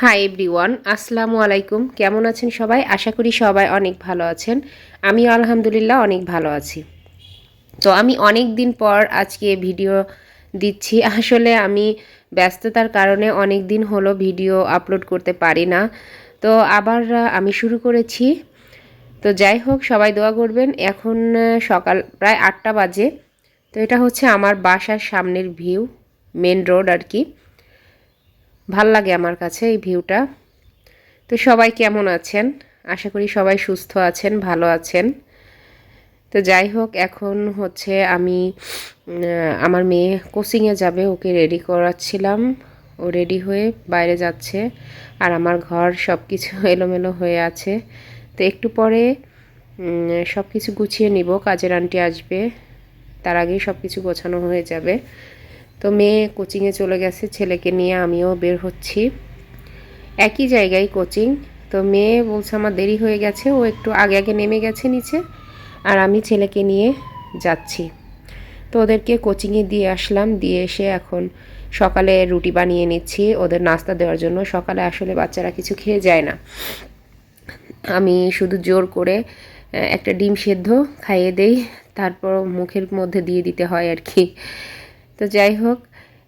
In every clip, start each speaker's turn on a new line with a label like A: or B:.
A: Hi everyone আসসালামু আলাইকুম। কেমন আছেন সবাই? আশা করি সবাই অনেক ভালো আছেন। আমি আলহামদুলিল্লাহ অনেক ভালো আছি। তো আমি অনেক দিন পর আজকে ভিডিও দিচ্ছি। আসলে আমি ব্যস্ততার কারণে অনেক দিন হলো ভিডিও আপলোড করতে পারি না। তো আবার আমি শুরু করেছি। তো যাই হোক, সবাই দোয়া করবেন। এখন সকাল প্রায় আটটা বাজে। তো এটা হচ্ছে আমার বাসার সামনের ভিউ মেন রোড আর কি। ভালো লাগে আমার কাছে এই ভিউটা। তো সবাই কেমন আছেন? আশা করি সবাই সুস্থ আছেন, ভালো আছেন। তো যাই হোক, এখন হচ্ছে আমি আমার মেয়ে কোচিংয়ে যাবে, ওকে রেডি করাচ্ছিলাম। ও রেডি হয়ে বাইরে যাচ্ছে, আর আমার ঘর সব কিছু এলোমেলো হয়ে আছে। তো একটু পরে সব কিছু গুছিয়ে নিব, কাজের আন্টি আসবে, তার আগেই সব কিছু গোছানো হয়ে যাবে। তো মেয়ে কোচিংয়ে চলে গেছে, ছেলেকে নিয়ে আমিও বের হচ্ছি। একই জায়গায় কোচিং তো মেয়ে বলছে আমার দেরি হয়ে গেছে, ও একটু আগে আগে নেমে গেছে নিচে, আর আমি ছেলেকে নিয়ে যাচ্ছি। তো ওদেরকে কোচিংয়ে দিয়ে আসলাম, দিয়ে এসে এখন সকালে রুটি বানিয়ে নিচ্ছি, ওদের নাস্তা দেওয়ার জন্য। সকালে আসলে বাচ্চারা কিছু খেয়ে যায় না। আমি শুধু জোর করে একটা ডিম সেদ্ধ খাইয়ে দেই, তারপর মুখের মধ্যে দিয়ে দিতে হয় আর কি। তো যাই হোক,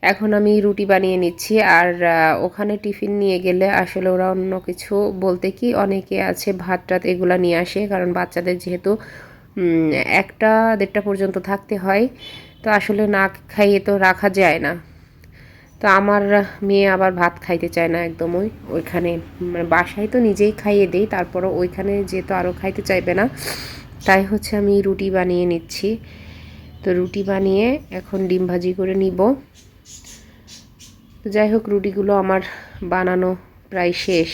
A: এখন আমি রুটি বানিয়ে নিচ্ছি। আর ওখানে টিফিন নিয়ে গেলে আসলে ওরা অন্য কিছু বলতে কি, অনেকে আছে ভাত টাত এগুলো নিয়ে আসে। কারণ বাচ্চাদের যেহেতু একটা দেড়টা পর্যন্ত থাকতে হয়, তো আসলে না খাইয়ে তো রাখা যায় না। তো আমার মেয়ে আবার ভাত খাইতে চায় না একদমই। ওইখানে মানে বাসায় তো নিজেই খাইয়ে দেই, তারপরও ওইখানে যেহেতু আরও খাইতে চাইবে না, তাই হচ্ছে আমি রুটি বানিয়ে নিচ্ছি। তো রুটি বানিয়ে এখন ডিম ভাজি করে নিব। তো যাই হোক রুটিগুলো আমার বানানো প্রায় শেষ।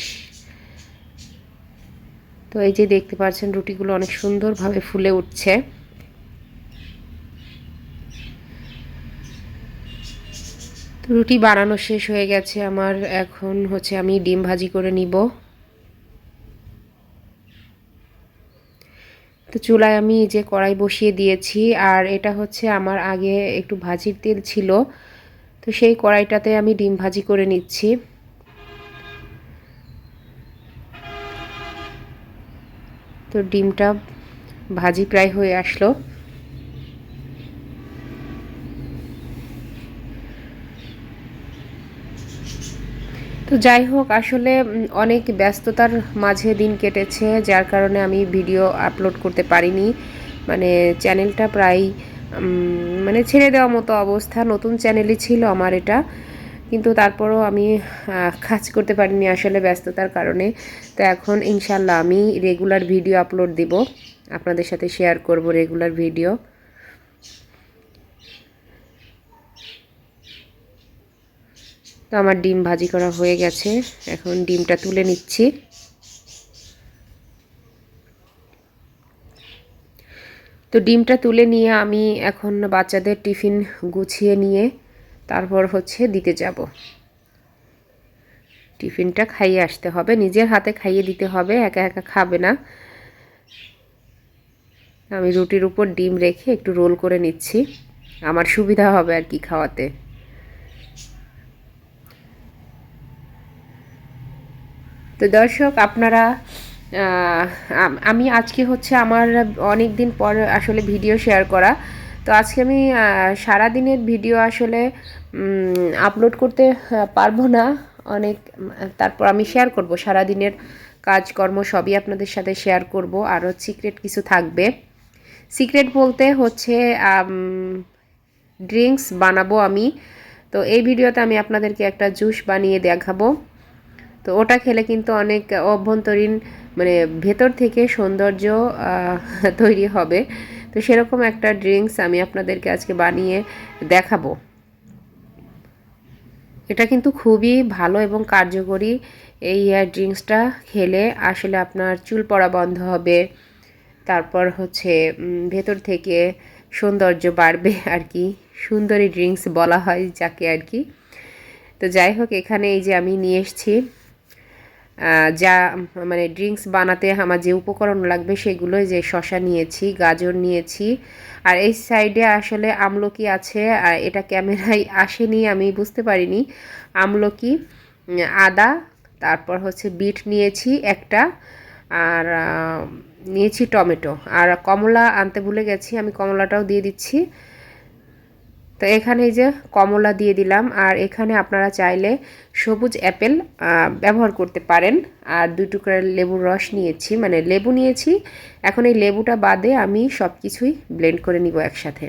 A: তো এই যে দেখতে পাচ্ছেন, রুটিগুলো অনেক সুন্দরভাবে ফুলে উঠছে। রুটি বানানো শেষ হয়ে গেছে। আমার এখন হচ্ছে আমি ডিম ভাজি করে নিব। তো চুলায় আমি যে কড়াই বসিয়ে দিয়েছি, আর এটা হচ্ছে আমার আগে একটু ভাজির তেল ছিল। তো সেই কড়াইটাতে আমি ডিম ভাজি করে নিচ্ছি। তো ডিমটা ভাজি প্রায় হয়ে আসলো। তো যাই হোক, আসলে অনেক ব্যস্ততার মাঝে দিন কেটেছে, যার কারণে আমি ভিডিও আপলোড করতে পারিনি। মানে চ্যানেলটা প্রায় মানে ছেড়ে দেওয়ার মতো অবস্থা, নতুন চ্যানেলই ছিল আমার এটা। কিন্তু তারপরও আমি কাজ করতে পারিনি আসলে ব্যস্ততার কারণে। তো এখন ইনশাল্লাহ আমি রেগুলার ভিডিও আপলোড দিব। আপনাদের সাথে শেয়ার করব রেগুলার ভিডিও। তো আমার ডিম ভাজি করা হয়ে গেছে। এখন ডিমটা তুলে নিচ্ছি। তো ডিমটা তুলে নিয়ে আমি এখন বাচ্চাদের টিফিন গুছিয়ে নিয়ে তারপর হচ্ছে দিতে যাব। টিফিনটা খাইয়ে আসতে হবে। নিজের হাতে খাইয়ে দিতে হবে, একা একা খাবে না। আমি রুটির উপর ডিম রেখে একটু রোল করে নিচ্ছি। আমার সুবিধা হবে আর কি খাওয়াতে। তো দর্শক, আপনারা আমি আজকে হচ্ছে আমার অনেক দিন পর আসলে ভিডিও শেয়ার করা। তো আজকে আমি সারা দিনের ভিডিও আসলে আপলোড করতে পারব না। অনেক, তারপর আমি শেয়ার করব। সারা দিনের কাজকর্ম সবই আপনাদের সাথে শেয়ার করব। আরও সিক্রেট কিছু থাকবে। সিক্রেট বলতে হচ্ছে ড্রিঙ্কস বানাবো আমি। তো এই ভিডিওতে আমি আপনাদেরকে একটা জুস বানিয়ে দেখাবো। তো ওটা খেলে কিন্তু অনেক অভ্যন্তরীণ মানে ভেতর থেকে সৌন্দর্য তৈরি হবে। তো সেরকম একটা ড্রিঙ্কস আমি আপনাদেরকে আজকে বানিয়ে দেখাবো। এটা কিন্তু খুবই ভালো এবং কার্যকরী এই ড্রিঙ্কসটা খেলে আসলে আপনার চুল পড়া বন্ধ হবে, তারপর হচ্ছে ভেতর থেকে সৌন্দর্য বাড়বে আর কি। সুন্দরী ড্রিঙ্কস বলা হয় যাকে আর কি। তো যাই হোক, এখানে এই যে আমি নিয়ে এসছি। যা মানে ড্রিঙ্কস বানাতে আমার যে উপকরণ লাগবে সেগুলো যে শশা নিয়েছি, গাজর নিয়েছি। আর এই সাইডে আসলে আমলকি আছে, আর এটা ক্যামেরায় আসেনি, আমি বুঝতে পারিনি। আমলকি আদা, তারপর হচ্ছে বিট নিয়েছি একটা, আর নিয়েছি টমেটো। আর কমলা আনতে ভুলে গেছি, আমি কমলাটাও দিয়ে দিচ্ছি। তো এখানে এই যে কমলা দিয়ে দিলাম, আর এখানে আপনারা চাইলে সবুজ অ্যাপেল ব্যবহার করতে পারেন। আর দুই টুকরা লেবুর রস নিয়েছি মানে লেবু নিয়েছি। এখন এই লেবুটা বাদে আমি সব কিছুই ব্লেন্ড করে নিব একসাথে।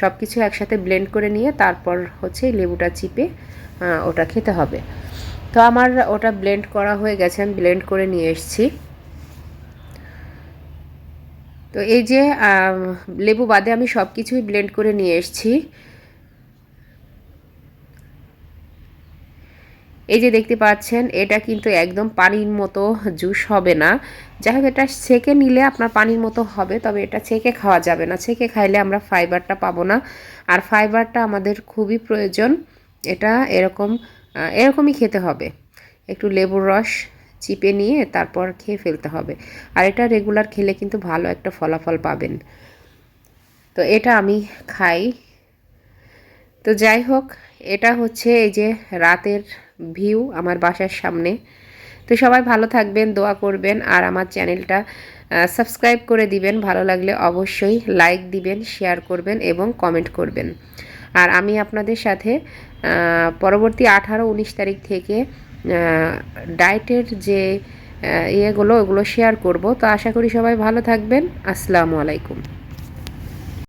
A: সব কিছু একসাথে ব্লেন্ড করে নিয়ে তারপর হচ্ছে লেবুটা চিপে ওটা খেতে হবে। তো আমার ওটা ব্লেন্ড করা হয়ে গেছে, আমি ব্লেন্ড করে নিয়ে এসেছি। তো এই যে লেবু বাদে আমি সব কিছুই ব্লেন্ড করে নিয়ে এসেছি। এই যে দেখতে পাচ্ছেন, এটা কিন্তু একদম পানির মতো জুস হবে না। যাই হোক, এটা ছেঁকে নিলে আপনার পানির মতো হবে, তবে এটা ছেঁকে খাওয়া যাবে না। ছেঁকে খাইলে আমরা ফাইবারটা পাবো না। আর ফাইবারটা আমাদের খুবই প্রয়োজন। এটা এরকম এরকমই খেতে হবে। একটু লেবুর রস চিপে নিয়ে তারপর খেয়ে ফেলতে হবে। আর এটা রেগুলার খেলে কিন্তু ভালো একটা ফলাফল পাবেন। তো এটা আমি খাই। তো যাই হোক, এটা হচ্ছে এই যে রাতের ভিউ আমার বাসার সামনে। তো সবাই ভালো থাকবেন, দোয়া করবেন, আর আমার চ্যানেলটা সাবস্ক্রাইব করে দিবেন। ভালো লাগলে অবশ্যই লাইক দিবেন শেয়ার করবেন এবং কমেন্ট করবেন। আর আমি আপনাদের সাথে পরবর্তী আঠারো, উনিশ তারিখ থেকে ডায়েটের যে ইয়েগুলো ওগুলো শেয়ার করব। তো আশা করি সবাই ভালো থাকবেন। আসসালামু আলাইকুম।